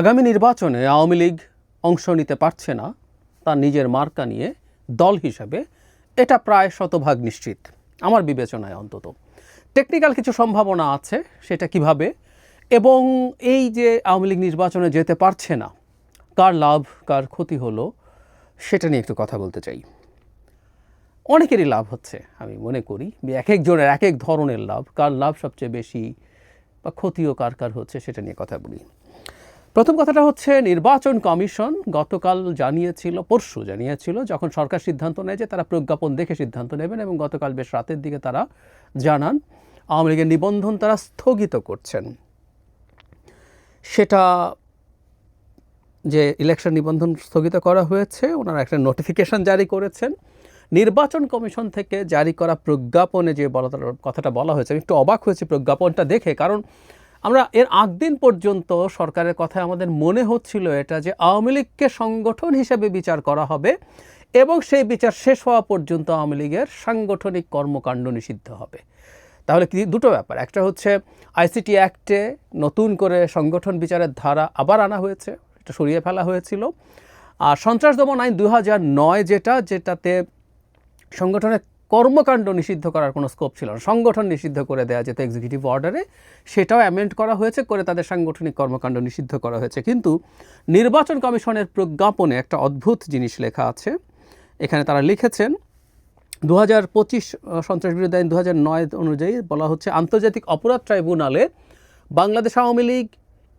আগামী নির্বাচনে আওয়ামী লীগ অংশ নিতে পারছে না তার নিজের মার্কা নিয়ে দল হিসাবে এটা প্রায় শতভাগ নিশ্চিত, আমার বিবেচনায় অন্তত। টেকনিক্যাল কিছু সম্ভাবনা আছে সেটা কীভাবে, এবং এই যে আওয়ামী লীগ নির্বাচনে যেতে পারছে না, কার লাভ, কার ক্ষতি হলো, সেটা নিয়ে একটু কথা বলতে চাই। অনেকেরই লাভ হচ্ছে, আমি মনে করি এক একজনের এক এক ধরনের লাভ, কার লাভ সবচেয়ে বেশি বা ক্ষতিও কার কার হচ্ছে সেটা নিয়ে কথা বলি। প্রথম কথাটা হচ্ছে, নির্বাচন কমিশন গতকাল জানিয়েছিল, পরশু জানিয়েছিল, যখন সরকার সিদ্ধান্ত নেয় যে তারা প্রজ্ঞাপন দেখে সিদ্ধান্ত নেবেন এবং গতকাল বেশ রাতের দিকে তারা জানান, আওয়ামী লীগের নিবন্ধন তারা স্থগিত করছেন। সেটা যে ইলেকশন নিবন্ধন স্থগিত করা হয়েছে, ওনারা একটা নোটিফিকেশন জারি করেছেন। নির্বাচন কমিশন থেকে জারি করা প্রজ্ঞাপনে যে বলা, কথাটা বলা হয়েছে, আমি একটু অবাক হয়েছি প্রজ্ঞাপনটা দেখে, কারণ আমরা এর আগ দিন পর্যন্ত সরকারের কথায় আমাদের মনে হচ্ছিল এটা যে আওয়ামী লীগকে সংগঠন হিসেবে বিচার করা হবে এবং সেই বিচার শেষ হওয়া পর্যন্ত আওয়ামী লীগের সাংগঠনিক কর্মকাণ্ড নিষিদ্ধ হবে। তাহলে কি দুটো ব্যাপার, একটা হচ্ছে আইসিটি অ্যাক্টে নতুন করে সংগঠন বিচারের ধারা আবার আনা হয়েছে, এটা সরিয়ে ফেলা হয়েছিল। আর সন্ত্রাস দমন আইন দু যেটা, যেটাতে সংগঠনের কর্মকাণ্ড নিষিদ্ধ করার কোনো স্কোপ ছিল না। সংগঠন নিষিদ্ধ করে দেওয়া যেত এক্সিকিউটিভ অর্ডারে সেটাও অ্যামেন্ড করা হয়েছে, করে তাদের সাংগঠনিক কর্মকাণ্ড নিষিদ্ধ করা হয়েছে। কিন্তু নির্বাচন কমিশনের প্রজ্ঞাপনে একটা অদ্ভুত জিনিস লেখা আছে। এখানে তারা লিখেছেন দু হাজার পঁচিশ সন্ত্রাস বিরোধী আইন দু হাজার নয় অনুযায়ী বলা হচ্ছে, আন্তর্জাতিক অপরাধ ট্রাইব্যুনালে বাংলাদেশ আওয়ামী লীগ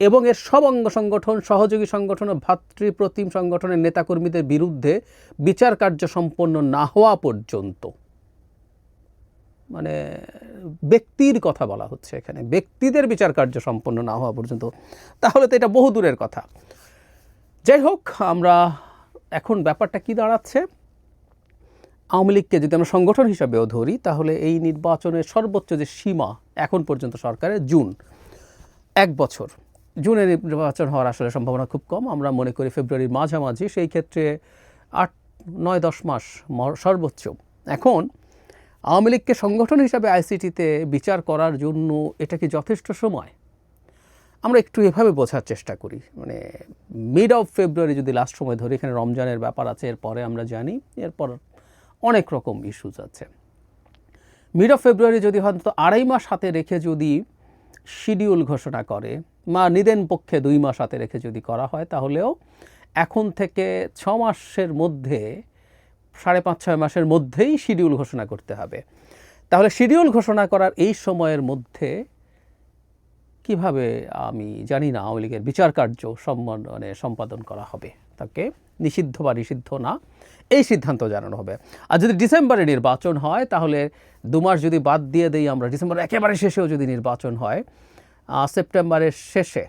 এবং এর সব অঙ্গ সংগঠন, সহযোগী সংগঠন ও ভাতৃপ্রতিম সংগঠনের নেতাকর্মীদের বিরুদ্ধে বিচার কার্য সম্পন্ন না হওয়া পর্যন্ত। মানে ব্যক্তির কথা বলা হচ্ছে এখানে। ব্যক্তিদের বিচার কার্য সম্পন্ন না হওয়া পর্যন্ত। তাহলে তো এটা বহু দূরের কথা। যাই হোক, আমরা এখন ব্যাপারটা কি দাঁড়াচ্ছে? আওয়ামী লীগকে যদি আমরা সংগঠন হিসাবেও ধরি, তাহলে এই নির্বাচনের সর্বোচ্চ যে সীমা এখন পর্যন্ত সরকারের জুন। এক বছর। জুনে নির্বাচন হওয়ার আসলে সম্ভাবনা খুব কম। আমরা মনে করি ফেব্রুয়ারির মাঝামাঝি। সেই ক্ষেত্রে আট, নয়, দশ মাস সর্বোচ্চ। এখন আওয়ামী লীগকে সংগঠন হিসাবে আইসিটিতে বিচার করার জন্য এটা কি যথেষ্ট সময়? আমরা একটু এভাবে বোঝার চেষ্টা করি। মানে মিড অফ ফেব্রুয়ারি যদি লাস্ট সময় ধরি, এখানে রমজানের ব্যাপার আছে, এরপরে আমরা জানি, এরপর অনেক রকম ইস্যুস আছে। মিড অফ ফেব্রুয়ারি যদি হয়তো আড়াই মাস হাতে রেখে যদি শিডিউল ঘোষণা করে মা নিদেন পক্ষে দুই মাস হাতে রেখে যদি করা হয়, তাহলেও এখন থেকে ছ মাসের মধ্যে সাড়ে পাঁচ, ছয় মাসের মধ্যেই শিডিউল ঘোষণা করতে হবে। তাহলে শিডিউল ঘোষণা করার এই সময়ের মধ্যে কীভাবে আমি জানি না, আওয়ামী লীগের বিচার কার্য সম্মানে সম্পাদন করা হবে? তাকে নিষিদ্ধ বা নিষিদ্ধ না, এই সিদ্ধান্ত জানানো হবে। আর যদি ডিসেম্বরে নির্বাচন হয়, তাহলে দু মাস যদি বাদ দিয়ে দেই আমরা, ডিসেম্বর একেবারে শেষেও যদি নির্বাচন হয় সেপ্টেম্বরের শেষে,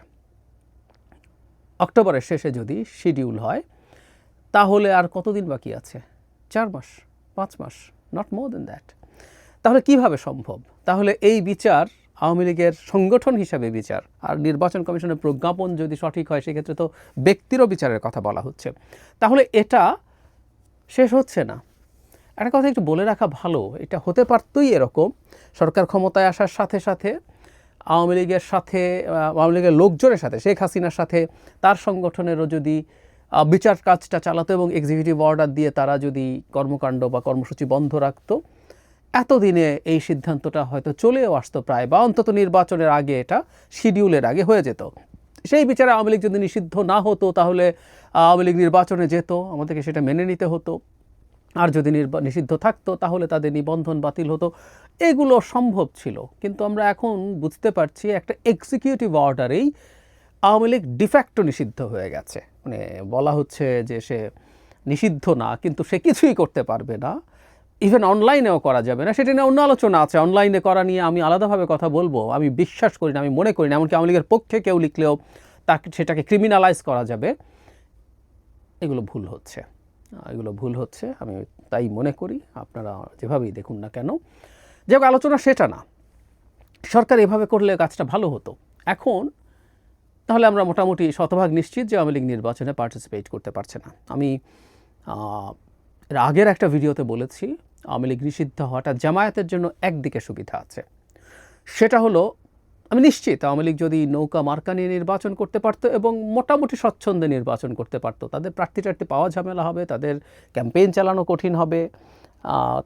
অক্টোবরের শেষে যদি শিডিউল হয়, তাহলে আর কতদিন বাকি আছে? চার মাস, পাঁচ মাস নট মোর দেন দ্যাট তাহলে কীভাবে সম্ভব? তাহলে এই বিচার আওয়ামী লীগের সংগঠন হিসাবে বিচার। আর নির্বাচন কমিশনের প্রজ্ঞাপন যদি সঠিক হয়, সেক্ষেত্রে তো ব্যক্তিরও বিচারের কথা বলা হচ্ছে। তাহলে এটা শেষ হচ্ছে না। একটা কথা একটু বলে রাখা ভালো, এটা হতে পারতই এরকম। সরকার ক্ষমতায় আসার সাথে সাথে আওয়ামী লীগের সাথে আওয়ামী লীগের লোকজনের সাথে, শেখ হাসিনার সাথে, তার সংগঠনেরও যদি বিচার কাজটা চালাতো এবং এক্সিকিউটিভ অর্ডার দিয়ে তারা যদি কর্মকাণ্ড বা কর্মসূচি বন্ধ রাখত, এতদিনে এই সিদ্ধান্তটা হয়তো চলেও আসতো প্রায়, বা অন্তত নির্বাচনের আগে এটা শিডিউলের আগে হয়ে যেত। সেই বিচারে আওয়ামী লীগ যদি নিষিদ্ধ না হতো, তাহলে আওয়ামী লীগ নির্বাচনে যেত, আমাদেরকে সেটা মেনে নিতে হতো। আর যদি নির্বা, নিষিদ্ধ থাকতো, তাহলে তাদের নিবন্ধন বাতিল হতো। এগুলো সম্ভব ছিল, কিন্তু আমরা এখন বুঝতে পারছি একটা এক্সিকিউটিভ অর্ডারেই আওয়ামী লীগ ডিফ্যাক্টো নিষিদ্ধ হয়ে গেছে। মানে বলা হচ্ছে যে সে নিষিদ্ধ না, কিন্তু সে কিছুই করতে পারবে না। ইভেন অনলাইনেও করা যাবে না। সেটা নিয়ে অন্য আলোচনা আছে। অনলাইনে করা নিয়ে আমি আলাদাভাবে কথা বলব। আমি বিশ্বাস করি না, আমি মনে করি না, এমনকি আওয়ামী লীগের পক্ষে কেউ লিখলেও তাকে, সেটাকে ক্রিমিনালাইজ করা যাবে। এগুলো ভুল হচ্ছে। এগুলো ভুল হচ্ছে। আমি তাই মনে করি। আপনারা যেভাবেই দেখুন না কেন। যে আলোচনা সেটা না। সরকার এভাবে করলে কাজটা ভালো হতো। এখন তাহলে আমরা মোটামুটি শতভাগ নিশ্চিত যে আওয়ামী লীগ নির্বাচনে পার্টিসিপেট করতে পারছে না। আমি এর আগের একটা ভিডিওতে বলেছি, আওয়ামী লীগ নিষিদ্ধ হওয়াটা জামায়াতের জন্য একদিকে সুবিধা আছে। সেটা হলো, আমি নিশ্চিত আওয়ামী লীগ যদি নৌকা মার্কা নিয়ে নির্বাচন করতে পারতো এবং মোটামুটি স্বচ্ছন্দে নির্বাচন করতে পারতো, তাদের প্রার্থী টার্থী পাওয়া ঝামেলা হবে, তাদের ক্যাম্পেইন চালানো কঠিন হবে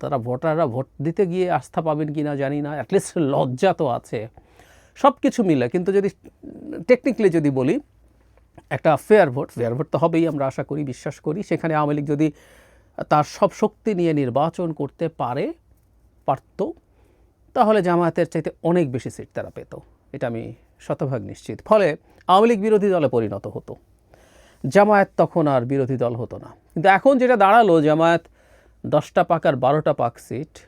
তারা ভোটাররা ভোট দিতে গিয়ে আস্থা পাবেন কি না জানি না অ্যাটলিস্ট লজ্জা তো আছে। সব কিছু মিলে, কিন্তু যদি টেকনিক্যালি যদি বলি, একটা ফেয়ার ভোট ফেয়ার ভোট তো হবেই, আমরা আশা করি, বিশ্বাস করি, সেখানে আওয়ামী লীগ যদি তার সব শক্তি নিয়ে নির্বাচন করতে পারে, পারত, তাহলে জামায়াতের চাইতে অনেক বেশি সিট তারা পেত। এটা আমি শতভাগ নিশ্চিত। ফলে আওয়ামী লীগ বিরোধী দলে পরিণত হতো। জামায়াত তখন আর বিরোধী দল হতো না। কিন্তু এখন যেটা দাঁড়াল, জামায়াত দশটা পাক আর বারোটা পাক সিট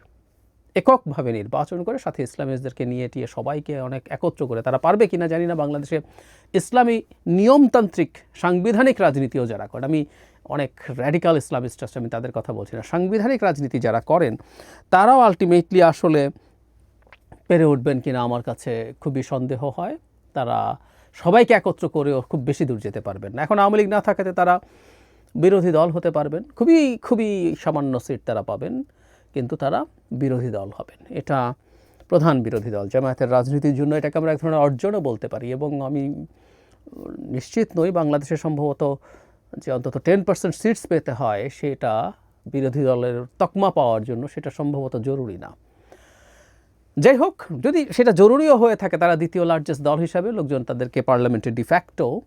এককভাবে নির্বাচন করে সাথে ইসলামিস্টদেরকে নিয়ে টিয়ে সবাইকে অনেক একত্র করে। তারা পারবে কিনা জানি না। বাংলাদেশে ইসলামী নিয়মতান্ত্রিক সাংবিধানিক রাজনীতিও যারা করেন আমি অনেক র্যাডিক্যাল ইসলামিস্ট আছে, আমি তাদের কথা বলছি না। সাংবিধানিক রাজনীতি যারা করেন, তারাও আলটিমেটলি আসলে পেরে উঠবেন কিনা আমার কাছে খুবই সন্দেহ হয়। তারা সবাইকে একত্র করেও খুব বেশি দূর যেতে পারবেন না। এখন আওয়ামী লীগ না থাকাতে তারা বিরোধী দল হতে পারবেন। খুবই খুবই সামান্য সিট তারা পাবেন। কিন্তু তারা বিরোধী দল হবেন। এটা প্রধান বিরোধী দল। জামায়াতের রাজনীতির জন্য এটাকে আমরা এক ধরনের অর্জনও বলতে পারি এবং আমি নিশ্চিত নই বাংলাদেশে সম্ভবত যে অন্তত টেন পার্সেন্ট সিটস পেতে হয় সেটা বিরোধী দলের তকমা পাওয়ার জন্য সেটা সম্ভবত জরুরি না। যাই হোক, যদি সেটা জরুরিও হয়ে থাকে তারা দ্বিতীয় লার্জেস্ট দল হিসাবে লোকজন তাদেরকে পার্লামেন্টে ডিফ্যাক্টো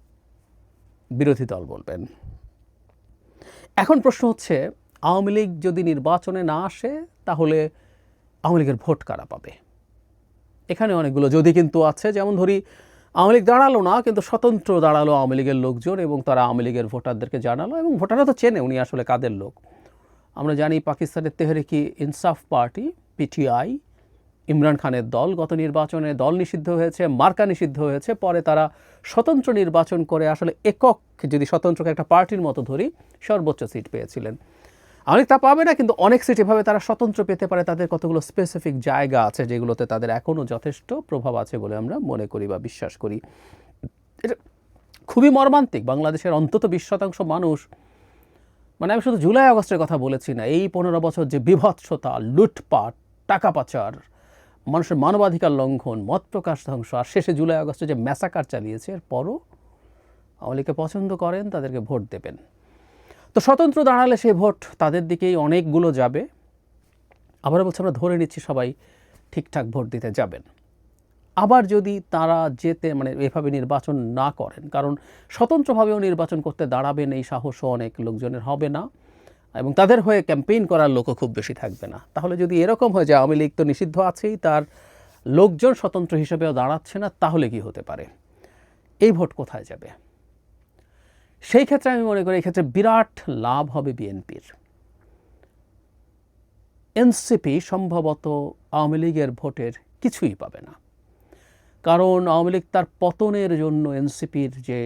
বিরোধী দল বলবেন। এখন প্রশ্ন হচ্ছে আওয়ামী লীগ যদি নির্বাচনে না আসে, তাহলে আওয়ামী লীগের ভোট কারা পাবে? এখানে অনেকগুলো যদি কিন্তু আছে, যেমন ধরি আওয়ামী লীগ দাঁড়াল না, কিন্তু স্বতন্ত্র দাঁড়াল আওয়ামী লীগের লোকজন এবং তারা আওয়ামী লীগের ভোটারদেরকে জানালো এবং ভোটাররা তো চেনে উনি আসলে কাদের লোক। আমরা জানি পাকিস্তানের তেহরিকি ইনসাফ পার্টি, পিটিআই, ইমরান খানের দল গত নির্বাচনে দল নিষিদ্ধ হয়েছে, মার্কা নিষিদ্ধ হয়েছে, পরে তারা স্বতন্ত্র নির্বাচন করে আসলে একক, যদি স্বতন্ত্রকে একটা পার্টির মতো ধরি, সর্বোচ্চ সিট পেয়েছিলেন। অনেক তা পাবে না, কিন্তু অনেক সিট এভাবে তারা স্বতন্ত্র পেতে পারে, তাদের কতগুলো স্পেসিফিক জায়গা আছে যেগুলোতে তাদের এখনও যথেষ্ট প্রভাব আছে বলে আমরা মনে করি বা বিশ্বাস করি। এটা খুবই মর্মান্তিক, বাংলাদেশের অন্তত বিশ শতাংশ মানুষ মানে আমি শুধু জুলাই আগস্টের কথা বলেছি না, এই পনেরো বছর যে বিভৎসতা, লুটপাট, টাকা পাচার, মানুষের মানবাধিকার লঙ্ঘন, মত প্রকাশ ধ্বংস, আর শেষে জুলাই আগস্টে যে ম্যাসাকার চালিয়েছে এরপরও আওয়ামী পছন্দ করেন, তাদেরকে ভোট দেবেন। তো স্বতন্ত্র দাঁড়ালে সেই ভোট তাদের দিকেই অনেকগুলো যাবে। আবার বলছি, আমরা ধরে নিচ্ছি সবাই ঠিকঠাক ভোট দিতে যাবেন। আবার যদি তারা যেতে মানে এভাবে নির্বাচন না করেন, কারণ স্বতন্ত্রভাবেও নির্বাচন করতে দাঁড়াবেন, এই সাহসও অনেক লোকজনের হবে না এবং তাদের হয়ে ক্যাম্পেইন করার লোকও খুব বেশি থাকবে না। তাহলে যদি এরকম হয়ে যায় আওয়ামী লীগ তো নিষিদ্ধ আছেই, তার লোকজন স্বতন্ত্র হিসেবেও দাঁড়াচ্ছে না, তাহলে কি হতে পারে? এই ভোট কোথায় যাবে? সেই ক্ষেত্রে আমি মনে করি এক্ষেত্রে বিরাট লাভ হবে বিএনপির। এনসিপি সম্ভবত আওয়ামী লীগের ভোটের কিছুই পাবে না। কারণ আওয়ামী লীগ তার পতনের জন্য এনসিপির যে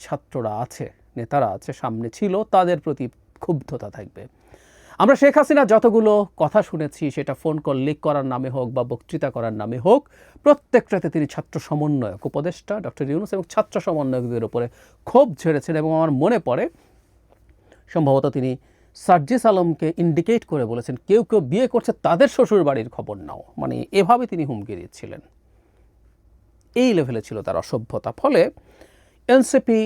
ছাত্ররা আছে, নেতারা আছে, সামনে ছিল, তাদের প্রতি ক্ষুব্ধতা থাকবে। আমরা শেখ হাসিনা যতগুলো কথা শুনেছি, সেটা ফোন কল, লিক করার নামে হোক বা বক্তৃতা করার নামে হোক, প্রত্যেকটাতে তিনি ছাত্র সমন্বয়ক, উপদেষ্টা ডক্টর ইউনুস এবং ছাত্র সমন্বয়কদের উপরে ক্ষোভ ঝেড়েছেন এবং আমার মনে পড়ে, সম্ভবত তিনি সার্জিস আলমকে ইন্ডিকেট করে বলেছেন, কেউ কেউ বিয়ে করছে, তাদের শ্বশুর বাড়ির খবর নাও। মানে এভাবে তিনি হুমকি দিচ্ছিলেন। এই লেভেলে ছিল তার অসভ্যতা। ফলে এনসিপি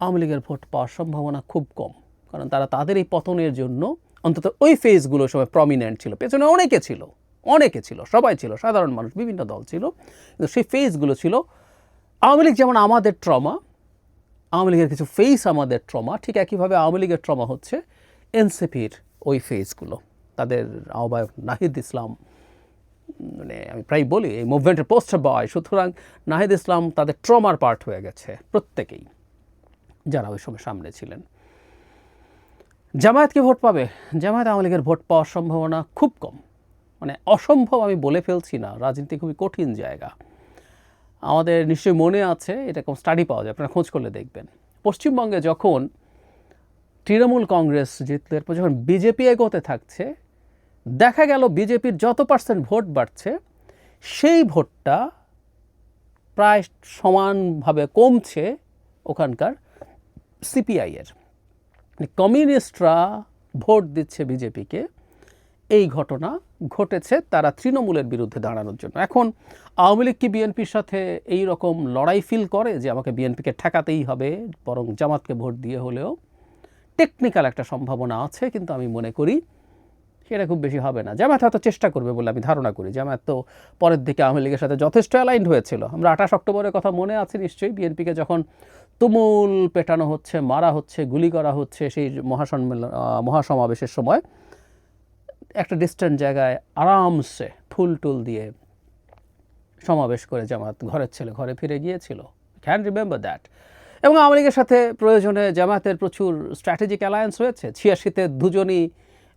আওয়ামী লীগের ভোট পাওয়ার সম্ভাবনা খুব কম, কারণ তারা তাদের এই পতনের জন্য অন্তত ওই ফেজগুলো সবাই প্রমিনেন্ট ছিল। পেছনে অনেকে ছিল অনেকে ছিল, সবাই ছিল, সাধারণ মানুষ, বিভিন্ন দল ছিল। কিন্তু সেই ফেজগুলো ছিল, আওয়ামী লীগ যেমন আমাদের ট্রমা আওয়ামী লীগের কিছু ফেস আমাদের ট্রমা ঠিক একইভাবে আওয়ামী লীগের ট্রমা হচ্ছে এনসিপির ওই ফেজগুলো তাদের আহ্বায়ক নাহিদ ইসলাম মানে আমি প্রায় বলি, এই মুভমেন্টের পোস্টার বয় সুতরাং নাহিদ ইসলাম তাদের ট্রমার পার্ট হয়ে গেছে প্রত্যেকেই, যারা ওই সময় সামনে ছিলেন। জামায়াত কি ভোট পাবে? জামায়াত আওয়ামী লীগের ভোট পাওয়ার সম্ভাবনা খুব কম। মানে অসম্ভব আমি বলে ফেলছি না, রাজনীতি খুবই কঠিন জায়গা। আমাদের নিশ্চয়ই মনে আছে, এরকম স্টাডি পাওয়া যায়, আপনারা খোঁজ করলে দেখবেন। পশ্চিমবঙ্গে যখন তৃণমূল কংগ্রেস জিতলে, এরপর যখন বিজেপি এগোতে থাকছে, দেখা গেল বিজেপির যত পার্সেন্ট ভোট বাড়ছে, সেই ভোটটা প্রায় সমানভাবে কমছে ওখানকার সিপিআইয়ের কমিউনিস্টরা ভোট দিচ্ছে বিজেপিকে, এই ঘটনা ঘটেছে তারা তৃণমূলের বিরুদ্ধে দাঁড়ানোর জন্য। এখন আওয়ামী লীগ কি বিএনপির সাথে এই রকম লড়াই ফিল করে যে আমাকে বিএনপিকে ঠেকাতেই হবে, বরং জামাতকে ভোট দিয়ে হলেও? টেকনিক্যাল একটা সম্ভাবনা আছে, কিন্তু আমি মনে করি সেটা খুব বেশি হবে না। জামায়াত হয়তো চেষ্টা করবে বলে আমি ধারণা করি। জামায়াত তো পরের দিকে আওয়ামী লীগের সাথে যথেষ্ট অ্যালাইন্ড হয়েছিল। আমরা আঠাশ অক্টোবরের কথা মনে আছে নিশ্চয়ই, বিএনপিকে যখন তুমুল পেটানো হচ্ছে, মারা হচ্ছে, গুলি করা হচ্ছে সেই মহাসম্মেলন মহাসমাবেশের সময়। একটা ডিস্ট্যান্ট জায়গায় আরামসে ফুল টুল দিয়ে সমাবেশ করে জামাত ঘরের ছেলে ঘরে ফিরে গিয়েছিল। ক্যান রিমেম্বার দ্যাট এবং আওয়ামী লীগের সাথে প্রয়োজনে জামাতের প্রচুর স্ট্র্যাটেজিক অ্যালায়েন্স রয়েছে। ছিয়াশিতে দুজনই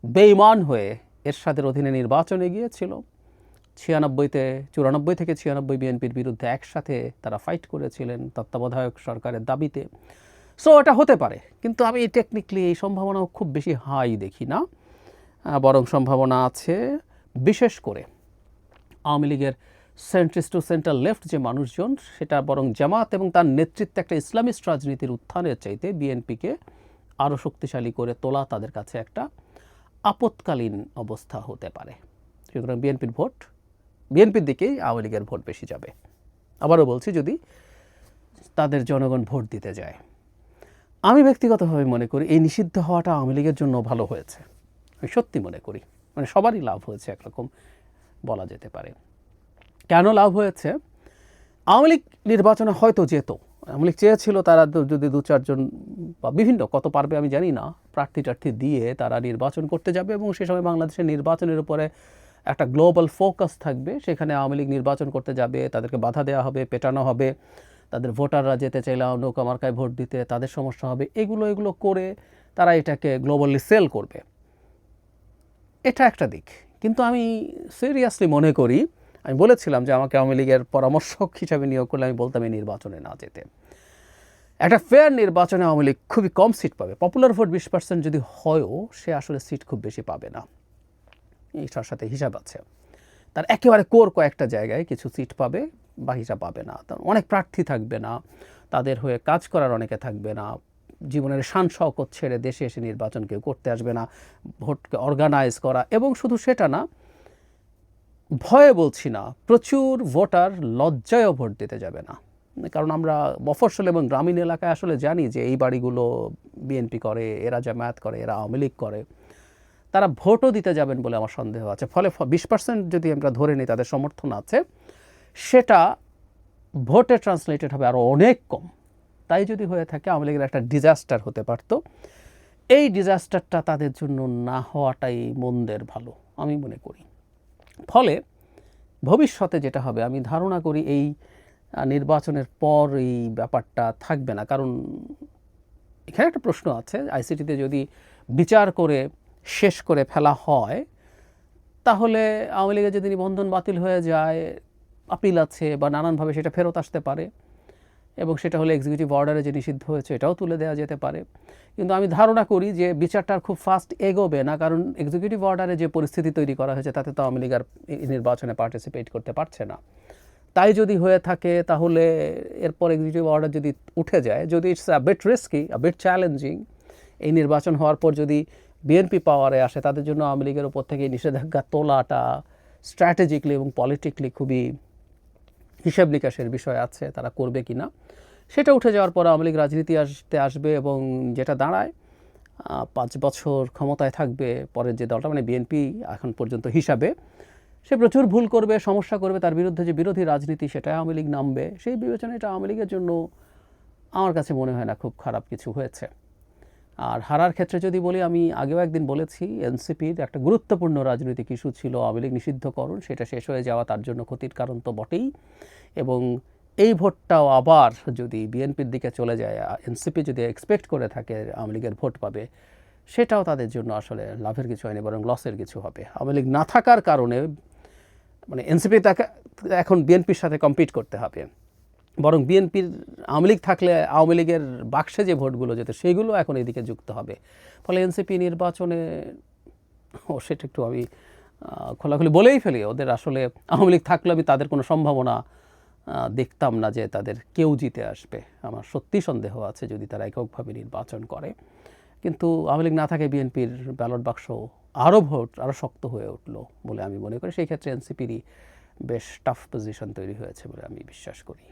বেইমান হয়ে এরশাদের অধীনে নির্বাচনে গিয়েছিল। ছিয়ানব্বইতে, চুরানব্বই থেকে ছিয়ানব্বই বিএনপির বিরুদ্ধে একসাথে তারা ফাইট করেছিলেন তত্ত্বাবধায়ক সরকারের দাবিতে। সো এটা হতে পারে, কিন্তু আমি টেকনিক্যালি এই সম্ভাবনাও খুব বেশি হাই দেখি না বরং সম্ভাবনা আছে বিশেষ করে আওয়ামী লীগের সেন্ট্রিস্ট টু সেন্ট্রাল লেফট যে মানুষজন, সেটা বরং জামাত এবং তার নেতৃত্বে একটা ইসলামিস্ট রাজনীতির উত্থানের চাইতে বিএনপিকে আরও শক্তিশালী করে তোলা তাদের কাছে একটা আপৎকালীন অবস্থা হতে পারে। সুতরাং বিএনপির ভোট বিএনপির দিকেই আওয়ামী লীগের ভোট বেশি যাবে। আবারও বলছি, যদি তাদের জনগণ ভোট দিতে যায়। আমি ব্যক্তিগতভাবে মনে করি এই নিষিদ্ধ হওয়াটা আওয়ামী লীগের জন্য ভালো হয়েছে। আমি সত্যি মনে করি। মানে সবারই লাভ হয়েছে একরকম বলা যেতে পারে। কেন লাভ হয়েছে? আওয়ামী লীগ নির্বাচনে হয়তো যেত। আওয়ামী লীগ চেয়েছিল তারা যদি দু চারজন বা বিভিন্ন কত পারবে আমি জানি না। প্রার্থী টার্থী দিয়ে তারা নির্বাচন করতে যাবে এবং সে সময় বাংলাদেশের নির্বাচনের উপরে একটা গ্লোবাল ফোকাস থাকবে, সেখানে আওয়ামী লীগ নির্বাচন করতে যাবে, তাদেরকে বাধা দেওয়া হবে, পেটানো হবে, তাদের ভোটাররা যেতে চাইলে নৌকা ভোট দিতে, তাদের সমস্যা হবে, এগুলো এগুলো করে তারা এটাকে গ্লোবালি সেল করবে। এটা একটা দিক। কিন্তু আমি সিরিয়াসলি মনে করি, আমি বলেছিলাম যে আমাকে আওয়ামী লীগের পরামর্শক হিসাবে নিয়োগ করলে আমি বলতাম এই নির্বাচনে না যেতে। একটা ফেয়ার নির্বাচনে আওয়ামী লীগ খুবই কম সিট পাবে। পপুলার ভোট বিশ পার্সেন্ট যদি হয়ও, সে আসলে সিট খুব বেশি পাবে না। এইটার সাথে হিসাব আছে। তার একেবারে কোর কয়েকটা জায়গায় কিছু সিট পাবে বাকিটা পাবে না। তার অনেক প্রার্থী থাকবে না, তাদের হয়ে কাজ করার অনেকে থাকবে না, জীবনের শান শওকত ছেড়ে দেশে এসে নির্বাচন কেউ করতে আসবে না, ভোটকে অর্গানাইজ করা, এবং শুধু সেটা না, ভয়ে বলছি না, প্রচুর ভোটার লজ্জায়ও ভোট দিতে যাবে না। কারণ আমরা মফস্বল এবং গ্রামীণ এলাকায় আসলে জানি যে এই বাড়িগুলো বিএনপি করে, এরা জামায়াত করে, এরা আওয়ামী লীগ করে। তারা ভোটও দিতে যাবেন বলে আমার সন্দেহ আছে। ফলে বিশ পার্সেন্ট যদি আমরা ধরে নিই, তাদের সমর্থন আছে, সেটা ভোটে ট্রান্সলেটেড হবে আরও অনেক কম। তাই যদি হয়ে থাকে, আওয়ামী লীগের একটা ডিজাস্টার হতে পারতো। এই ডিজাস্টারটা তাদের জন্য না হওয়াটাই মন্দের ভালো, আমি মনে করি। ফলে ভবিষ্যতে যেটা হবে, আমি ধারণা করি এই নির্বাচনের পর এই ব্যাপারটা থাকবে না। কারণ এখানে একটা প্রশ্ন আছে আইসিটিতে যদি বিচার করে শেষ করে ফেলা হয়, তাহলে আওয়ামী লীগের যদি নিবন্ধন বাতিল হয়ে যায়, আপিল আছে বা নানানভাবে সেটা ফেরত আসতে পারে এবং সেটা হলে এক্সিকিউটিভ অর্ডারে যে নিষিদ্ধ হয়েছে এটাও তুলে দেওয়া যেতে পারে। কিন্তু আমি ধারণা করি যে বিচারটা খুব ফাস্ট এগোবে না, কারণ এক্সিকিউটিভ অর্ডারে যে পরিস্থিতি তৈরি করা হয়েছে তাতে তো আওয়ামী লীগ আর নির্বাচনে পার্টিসিপেট করতে পারছে না। তাই যদি হয়ে থাকে তাহলে এরপর এক্সিকিউটিভ অর্ডার যদি উঠে যায়, যদি it's a bet risky a bet challenging এই নির্বাচন হওয়ার পর যদি বিএনপি পাওয়ারে আসে, তাদের জন্য আওয়ামী লীগের উপর থেকে নিষেধাজ্ঞা তোলাটা স্ট্র্যাটেজিকলি এবং পলিটিকলি খুবই হিসাব নিকাশের বিষয় আছে, তারা করবে কি না সেটা উঠে যাওয়ার পর আওয়ামী লীগ রাজনীতি আসতে আসবে এবং যেটা দাঁড়ায় পাঁচ বছর ক্ষমতায় থাকবে পরের যে দলটা মানে বিএনপি এখন পর্যন্ত হিসাবে। সে প্রচুর ভুল করবে, সমস্যা করবে, তার বিরুদ্ধে যে বিরোধী রাজনীতি সেটা আওয়ামী লীগ নামবে। সেই বিবেচনায় এটা আওয়ামী লীগের জন্য আমার কাছে মনে হয় না খুব খারাপ কিছু হয়েছে। আর হারার ক্ষেত্রে যদি বলি, আমি আগেও একদিন বলেছি, এনসিপির একটা গুরুত্বপূর্ণ রাজনৈতিক ইস্যু ছিল আওয়ামী লীগ নিষিদ্ধকরণ, সেটা শেষ হয়ে যাওয়া, তার জন্য ক্ষতির কারণ তো বটেই। এবং এই ভোটটাও আবার যদি বিএনপির দিকে চলে যায় এনসিপি যদি এক্সপেক্ট করে থাকে, আওয়ামী লীগের ভোট পাবে, সেটাও তাদের জন্য আসলে লাভের কিছু হয়নি, বরং লসের কিছু হবে। আওয়ামী লীগ না থাকার কারণে মানে এনসিপি তাকে, এখন বিএনপির সাথে কম্পিট করতে হবে। বরং বিএনপির আওয়ামী লীগ থাকলে আওয়ামী লীগের বাক্সে যে ভোটগুলো যেত, সেইগুলো এখন এদিকে যুক্ত হবে। ফলে এনসিপি নির্বাচনে, ও, সেটা একটু আমি খোলাখুলি বলেই ফেলি, ওদের আসলে আওয়ামী লীগ থাকলে আমি তাদের কোনো সম্ভাবনা দেখতাম না যে তাদের কেউ জিতে আসবে। আমার সত্যি সন্দেহ আছে যদি তারা এককভাবে নির্বাচন করে। কিন্তু আওয়ামী লীগ না থাকে বিএনপির ব্যালট বাক্স আরও ভোট, আরও শক্ত হয়ে উঠল বলে আমি মনে করি। সেই ক্ষেত্রে এনসিপিরই বেশ টাফ পজিশন তৈরি হয়েছে বলে আমি বিশ্বাস করি।